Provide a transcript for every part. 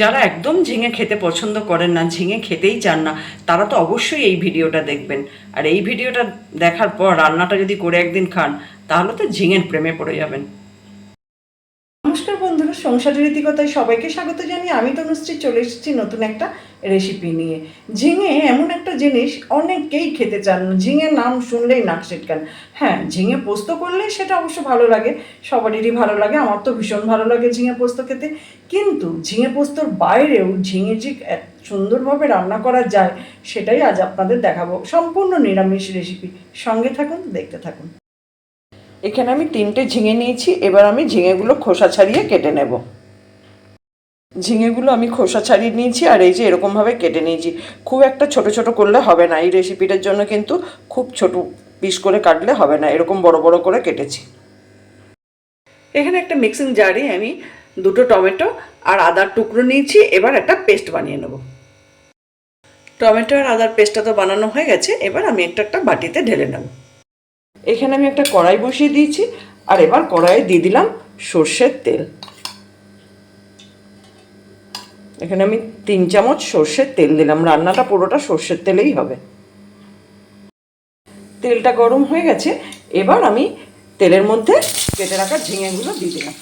যারা একদম ঝিঙে খেতে পছন্দ করেন না, ঝিঙে খেতেই চান না, তারা তো অবশ্যই এই ভিডিওটা দেখবেন। আর এই ভিডিওটা দেখার পর রান্নাটা যদি করে একদিন খান, তাহলে তো ঝিঙের প্রেমে পড়ে যাবেন। সংসারের রীতিকতায় সবাইকে স্বাগত জানিয়ে আমি তনুশ্রী চলে এসেছি নতুন একটা রেসিপি নিয়ে। ঝিঙে এমন একটা জিনিস, অনেকেই খেতে চান ঝিঙের নাম শুনলেই নাক সেটকান হ্যাঁ ঝিঙে পোস্ত করলে সেটা অবশ্য ভালো লাগে। সবারই ভালো লাগে, আমার তো ভীষণ ভালো লাগে ঝিঙে পোস্ত খেতে। কিন্তু ঝিঙে পোস্তর বাইরেও ঝিঙে যে সুন্দরভাবে রান্না করা যায়, সেটাই আজ আপনাদের দেখাবো। সম্পূর্ণ নিরামিষ রেসিপি সঙ্গে থাকুন, দেখতে থাকুন। এখানে আমি তিনটে ঝিঙে নিয়েছি, এবার আমি ঝিঙেগুলো খোসা ছাড়িয়ে কেটে নেব। ঝিঙেগুলো আমি খোসা ছাড়িয়ে নিয়েছি আর এই যে এরকমভাবে কেটে নিয়েছি। খুব একটা ছোট ছোট করলে হবে না, এই রেসিপিটার জন্য কিন্তু খুব ছোট পিস করে কাটলে হবে না, এরকম বড় বড় করে কেটেছি। এখানে একটা মিক্সিং জারে আমি দুটো টমেটো আর আদার টুকরো নিয়েছি, এবার একটা পেস্ট বানিয়ে নেব। টমেটো আর আদার পেস্টটা তো বানানো হয়ে গেছে, এবার আমি একটা একটা বাটিতে ঢেলে নেব। এখানে আমি একটা কড়াই বসিয়ে দিয়েছি, আর এবার কড়াইয়ে দিয়ে দিলাম সর্ষের তেল। এখানে আমি তিন চামচ সর্ষের তেল দিলাম, রান্নাটা পুরোটা সর্ষের তেলেই হবে। তেলটা গরম হয়ে গেছে, এবার আমি তেলের মধ্যে কেটে রাখা ঝিঙেগুলো দিয়ে দিলাম।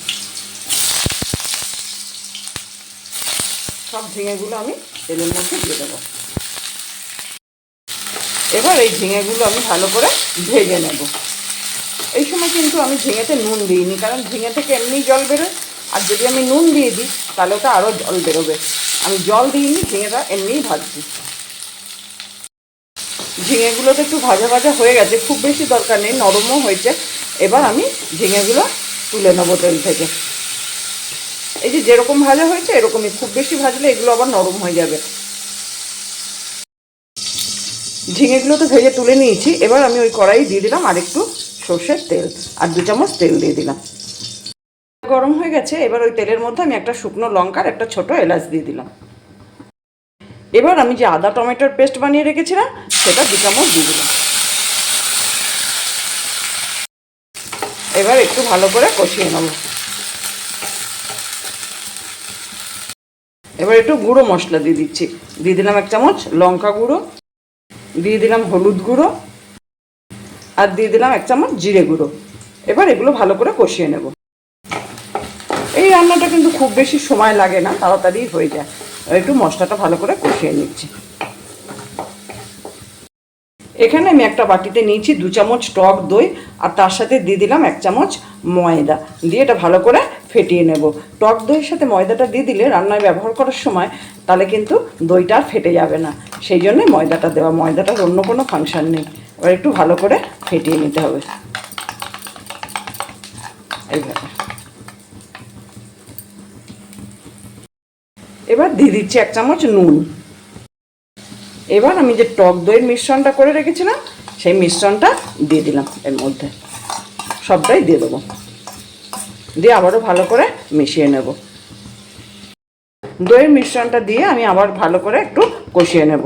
সব ঝিঙেগুলো আমি তেলের মধ্যে দিয়ে দেবো। এবার এই ঝিঙেগুলো আমি ভালো করে ভেজে নেব। এই সময় কিন্তু আমি ঝিঙেতে নুন দিইনি, কারণ ঝিঙে থেকে এমনি জল বেরোয়। আর যদি আমি নুন দিয়ে দিই, তাহলে ওটা আরও জল বেরোবে। আমি জল দিইনি, ঝিঙেটা এমনিই ভাজছি। ঝিঙেগুলো তো একটু ভাজা ভাজা হয়ে গেছে, খুব বেশি দরকার নেই, নরমও হয়েছে। এবার আমি ঝিঙেগুলো তুলে নেব তেল থেকে। এই যে যেরকম ভাজা হয়েছে, এরকমই। খুব বেশি ভাজলে এগুলো আবার নরম হয়ে যাবে। ঝিঙেগুলো তো ভেজে তুলে নিয়েছি। এবার আমি ওই কড়াই দিয়ে দিলাম আর একটু সর্ষের তেল, আর দু চামচ তেল দিয়ে দিলাম। গরম হয়ে গেছে, এবার ওই তেলের মধ্যে আমি একটা শুকনো লঙ্কার একটা ছোট এলাচ দিয়ে দিলাম। এবার আমি যে আদা টমেটোর পেস্ট বানিয়ে রেখেছিলাম, সেটা দু চামচ দিয়ে দিলাম। এবার একটু ভালো করে কষিয়ে নেব। এবার একটু গুঁড়ো মশলা দিয়ে দিচ্ছি। দিয়ে দিলাম এক চামচ লঙ্কা গুঁড়ো দিয়ে দিলাম হলুদ গুঁড়ো আর দিয়ে দিলাম এক চামচ জিরে গুঁড়ো। এবার এগুলো ভালো করে কষিয়ে নেব। এই রান্নাটা কিন্তু খুব বেশি সময় লাগে না, তাড়াতাড়ি হয়ে যায়। একটু মশলাটা ভালো করে কষিয়ে নিচ্ছি। এখানে আমি একটা বাটিতে নিয়েছি দু চামচ টক দই আর তার সাথে দিয়ে দিলাম এক চামচ ময়দা। দিয়ে এটা ভালো করে ফেটিয়ে নেব। টক দইয়ের সাথে ময়দাটা দিয়ে দিলে রান্নায় ব্যবহার করার সময় তাহলে কিন্তু দইটা আর ফেটে যাবে না। সেই জন্যে ময়দাটা দেওয়া। ময়দাটার অন্য কোনো ফাংশান নেই। এবার একটু ভালো করে ফেটিয়ে নিতে হবে। এইভাবে। এবার দিয়ে দিচ্ছি এক চামচ নুন। এবার আমি যে টক দইয়ের মিশ্রণটা করে রেখেছিলাম, সেই মিশ্রণটা দিয়ে দিলাম এর মধ্যে। সবটাই দিয়ে দেবো। দিয়ে আবারও ভালো করে মিশিয়ে নেব। দইয়ের মিশ্রণটা দিয়ে আমি আবার ভালো করে একটু কষিয়ে নেব।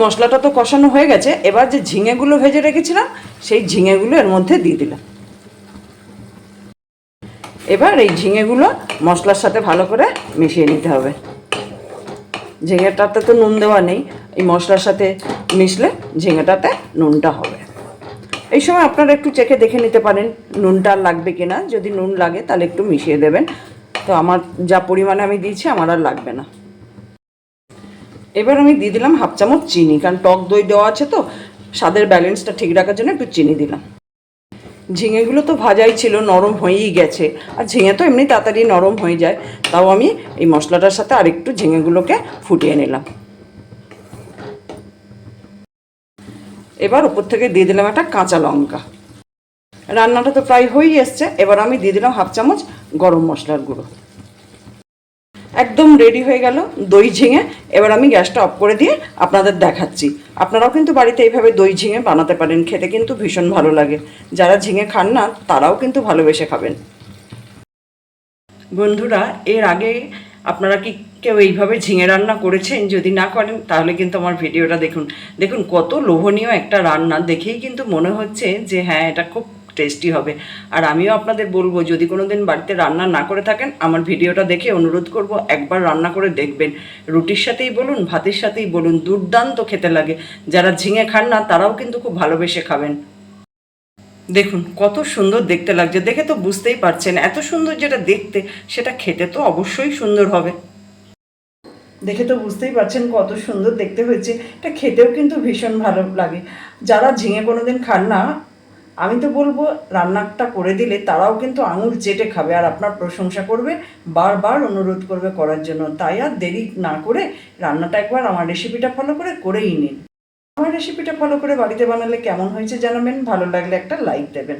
মশলাটা তো কষানো হয়ে গেছে, এবার যে ঝিঙেগুলো ভেজে রেখেছিলাম, সেই ঝিঙেগুলো এর মধ্যে দিয়ে দিলাম। এবার এই ঝিঙেগুলো মশলার সাথে ভালো করে মিশিয়ে নিতে হবে। ঝিঙেটাতে তো নুন দেওয়া নেই, এই মশলার সাথে মিশলে ঝিঙেটাতে নুনটা হবে। এই সময় আপনারা একটু চেখে দেখে নিতে পারেন নুনটা লাগবে কি না যদি নুন লাগে, তাহলে একটু মিশিয়ে দেবেন। তো আমার যা পরিমাণে আমি দিয়েছি, আমার আর লাগবে না। এবার আমি দিয়ে দিলাম হাফ চামচ চিনি, কারণ টক দই দেওয়া আছে তো, স্বাদের ব্যালেন্সটা ঠিক রাখার জন্য একটু চিনি দিলাম। ঝিঙেগুলো তো ভাজাই ছিল, নরম হয়েই গেছে। আর ঝিঙে তো এমনি তাড়াতাড়ি নরম হয়ে যায়। তাও আমি এই মশলাটার সাথে আরেকটু ঝিঙেগুলোকে ফুটিয়ে নিলাম। এবার উপর থেকে দিয়ে দিলাম একটা কাঁচা লঙ্কা। রান্নাটা তো প্রায় হয়েই এসছে, এবার আমি দিয়ে দিলাম হাফ চামচ গরম মশলার গুঁড়ো। একদম রেডি হয়ে গেল দই ঝিঙে। এবার আমি গ্যাসটা অফ করে দিয়ে আপনাদের দেখাচ্ছি। আপনারাও কিন্তু বাড়িতে এইভাবে দই ঝিঙে বানাতে পারেন, খেতে কিন্তু ভীষণ ভালো লাগে। যারা ঝিঙে খান না, তারাও কিন্তু ভালোবেসে খাবেন। বন্ধুরা, এর আগে আপনারা কি কেউ এইভাবে ঝিঙে রান্না করেছেন? যদি না করেন, তাহলে কিন্তু আমার ভিডিওটা দেখুন। দেখুন, কত লোভনীয় একটা রান্না। দেখেই কিন্তু মনে হচ্ছে যে হ্যাঁ এটা খুব টেস্টি হবে। আর আমিও আপনাদের বলব, যদি কোনো দিন বাড়িতে রান্না না করে থাকেন, আমার ভিডিওটা দেখে অনুরোধ করব, একবার রান্না করে দেখবেন। রুটির সাথেই বলুন, ভাতের সাথেই বলুন, দুর্দান্ত খেতে লাগে। যারা ঝিঙে খান না, তারাও কিন্তু খুব ভালোবেসে খাবেন। দেখুন, কত সুন্দর দেখতে লাগছে। দেখে তো বুঝতেই পারছেন, এত সুন্দর যেটা দেখতে, সেটা খেতে তো অবশ্যই সুন্দর হবে। দেখে তো বুঝতেই পারছেন কত সুন্দর দেখতে হয়েছে, এটা খেতেও কিন্তু ভীষণ ভালো লাগে। যারা ঝিঙে কোনোদিন খান না, আমি তো বলব, রান্নাটা করে দিলে তারাও কিন্তু আঙুল চেটে খাবে। আর আপনার প্রশংসা করবে, বারবার অনুরোধ করবে করার জন্য। তাই আর দেরি না করে রান্নাটা একবার আমার রেসিপিটা ফলো করে করেই নিন। আমার রেসিপিটা ফলো করে বাড়িতে বানালে কেমন হয়েছে জানাবেন ভালো লাগলে একটা লাইক দেবেন।